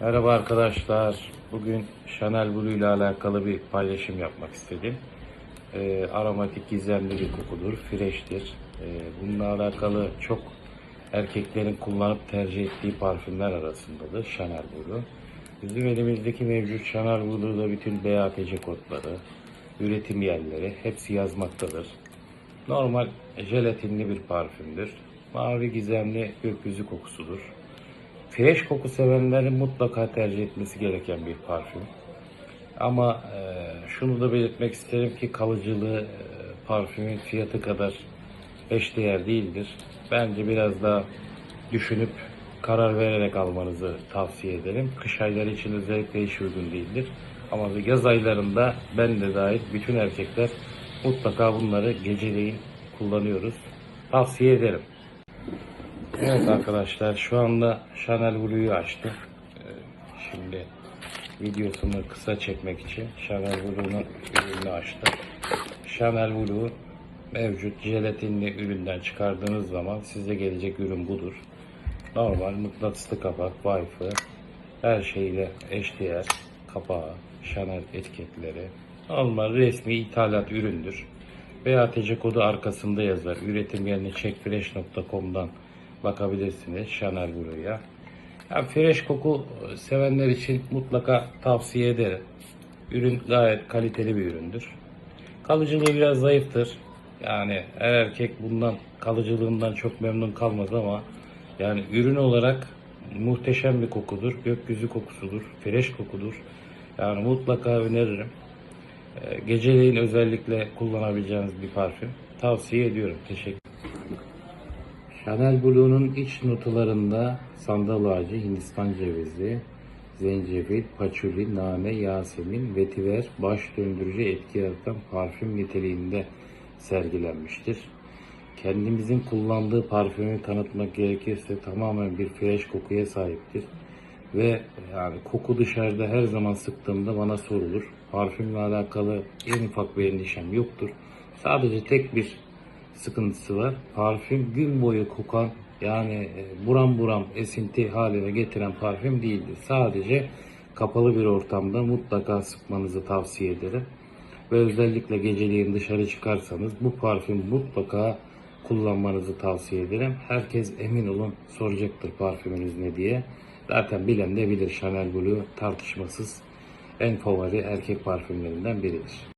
Merhaba arkadaşlar. Bugün Chanel Blue ile alakalı bir paylaşım yapmak istedim. Ee, aromatik gizemli bir kokudur, fresh'tir. Ee, bununla alakalı çok erkeklerin kullanıp tercih ettiği parfümler arasındadır Chanel Blue. Bizim elimizdeki mevcut Chanel Blue'da bütün BATC kodları, üretim yerleri hepsi yazmaktadır. Normal jelatinli bir parfümdür. Mavi gizemli gökyüzü kokusudur. Fresh koku sevenlerin mutlaka tercih etmesi gereken bir parfüm. Ama e, şunu da belirtmek isterim ki kalıcılığı e, parfümün fiyatı kadar eşdeğer değildir. Bence biraz daha düşünüp karar vererek almanızı tavsiye ederim. Kış ayları için özellikle hiç uygun değildir. Ama yaz aylarında ben de dahil bütün erkekler mutlaka bunları geceleyin kullanıyoruz. Tavsiye ederim. Evet arkadaşlar şu anda Chanel Blue'yu açtım. Ee, Şimdi videosunu kısa çekmek için Chanel Blue'nun ürününü açtım. Chanel Blue mevcut jelatinli üründen çıkardığınız zaman size gelecek ürün budur. Normal mıknatıslı kapak, Wi-Fi her şeyle eşdeğer kapağı, Chanel etiketleri normal resmi ithalat üründür. BATC kodu arkasında yazar. Üretim yerini checkfresh.com'dan bakabilirsiniz Chanel Blue'ya. Yani fresh koku sevenler için mutlaka tavsiye ederim. Ürün gayet kaliteli bir üründür. Kalıcılığı biraz zayıftır. Yani her erkek bundan kalıcılığından çok memnun kalmaz ama yani ürün olarak muhteşem bir kokudur. Gökyüzü kokusudur. Fresh kokudur. Yani mutlaka öneririm. Ee, Geceleyin özellikle kullanabileceğiniz bir parfüm. Tavsiye ediyorum. Teşekkür Chanel Blue'nun iç notalarında sandal ağacı, Hindistan cevizi, zencefil, paçuli, nane, yasemin, vetiver, baş döndürücü etki yaratan parfüm niteliğinde sergilenmiştir. Kendimizin kullandığı parfümü tanıtmak gerekirse tamamen bir fresh kokuya sahiptir. Ve yani koku dışarıda her zaman sıktığımda bana sorulur. Parfümle alakalı en ufak bir endişem yoktur. Sadece tek bir sıkıntısı var. Parfüm gün boyu kokan yani e, buram buram esinti haline getiren parfüm değildir. Sadece kapalı bir ortamda mutlaka sıkmanızı tavsiye ederim. Ve özellikle geceleyin dışarı çıkarsanız bu parfüm mutlaka kullanmanızı tavsiye ederim. Herkes emin olun soracaktır parfümünüz ne diye. Zaten bilen de bilir Chanel Blue tartışmasız en favori erkek parfümlerinden biridir.